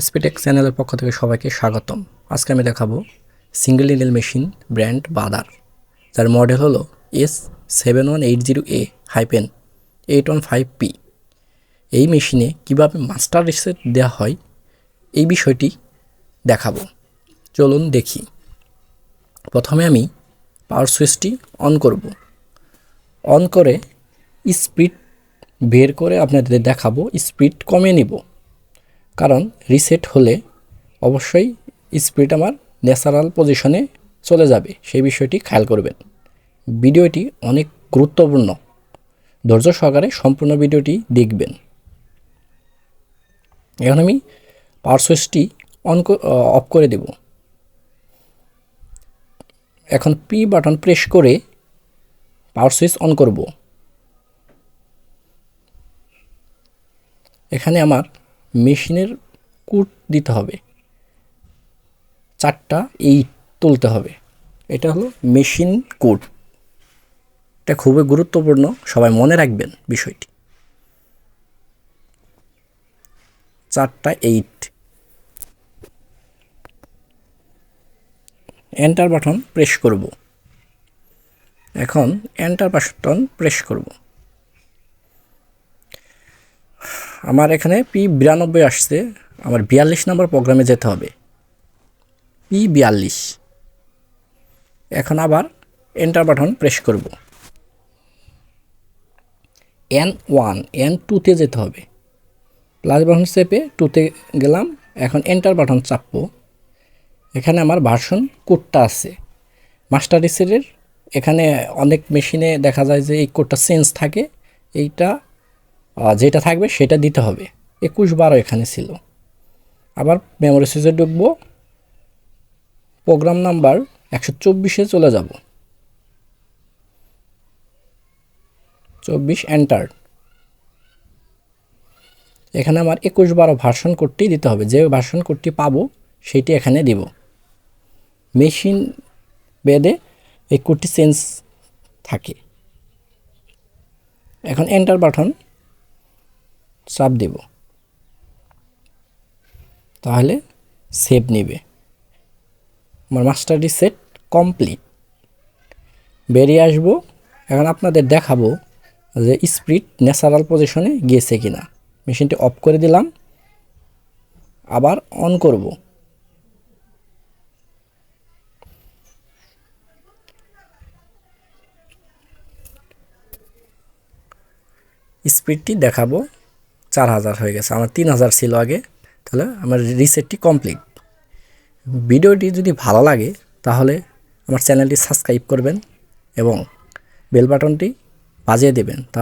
স্পিটেক চ্যানেলের পক্ষ থেকে সবাইকে স্বাগতম। আজকে আমি দেখাবো single needle machine brand Brother যার মডেল হলো S seven one eight zero A hyphen eight one five P এই মেশিনে কীভাবে মাস্টার রিসেট দেওয়া হয়, এই বিষয়টি দেখাবো। চলুন দেখি। প্রথমে আমি পাওয়ার সুইচটি অন করব। অন করে স্পিড বের করে আপনাদের দেখাবো স্পিড কমে নিব। কারণ রিসেট হলে অবশ্যই স্পিড আমার ন্যাচারাল পজিশনে চলে যাবে। সেই বিষয়টি খেয়াল করবেন। ভিডিওটি অনেক গুরুত্বপূর্ণ। ধৈর্য সহকারে সম্পূর্ণ ভিডিওটি দেখবেন। এখন আমি পাওয়ার সুইচটি অন অফ করে দেব। এখন পি বাটন প্রেস করে পাওয়ার সুইচ অন করব। এখানে আমার মেশিনের কুট দিতে হবে। চারটা এইট তুলতে হবে। এটা হলো মেশিন কোড এটা খুবই গুরুত্বপূর্ণ, সবাই মনে রাখবেন বিষয়টি। চারটা এইট। এন্টার বাটন প্রেস করব। এখন এন্টার বাটন প্রেস করব। আমার এখানে পি বিরানব্বই আসছে। আমার বিয়াল্লিশ নম্বর প্রোগ্রামে যেতে হবে। পি বিয়াল্লিশ। এখন আবার এন্টার বাটন প্রেস করব। এন ওয়ান এন টুতে যেতে হবে। প্লাস বাটন চেপে টুতে গেলাম। এখন এন্টার বাটন চাপবো। এখানে আমার ভার্সন কোডটা আছে। মাস্টার রিসেটের এখানে অনেক মেশিনে দেখা যায় যে এই কোডটা চেঞ্জ থাকে। এইটা যেটা থাকবে সেটা দিতে হবে। একুশ বারো এখানে ছিল। আবার মেমোরি সুইচে ঢুকবো। প্রোগ্রাম নাম্বার একশো চব্বিশে চলে যাব। চব্বিশ এন্টার এখানে আমার একুশ বারো ভার্সন কোডটি দিতে হবে। যে ভার্সন কোডটি পাবো, সেইটি এখানে দিব। মেশিন বেদে এই কোডটি চেঞ্জ থাকে। এখন এন্টার বাটন চাপ দেব। তাহলে সেভ নেবে। আমার মাস্টারটি সেট কমপ্লিট বেরিয়ে আসব। এখন আপনাদের দেখাবো যে স্পিড ন্যাচারাল পজিশনে গিয়েছে কিনা। মেশিনটি অফ করে দিলাম। আবার অন করব। স্পিডটি দেখাবো। চার হাজার হয়ে গেছে। আমার তিন হাজার ছিল আগে। তাহলে আমার রিসেটটি কমপ্লিট ভিডিওটি যদি ভালো লাগে, তাহলে আমার চ্যানেলটি সাবস্ক্রাইব করবেন এবং বেল বাটনটি বাজিয়ে দেবেন। তা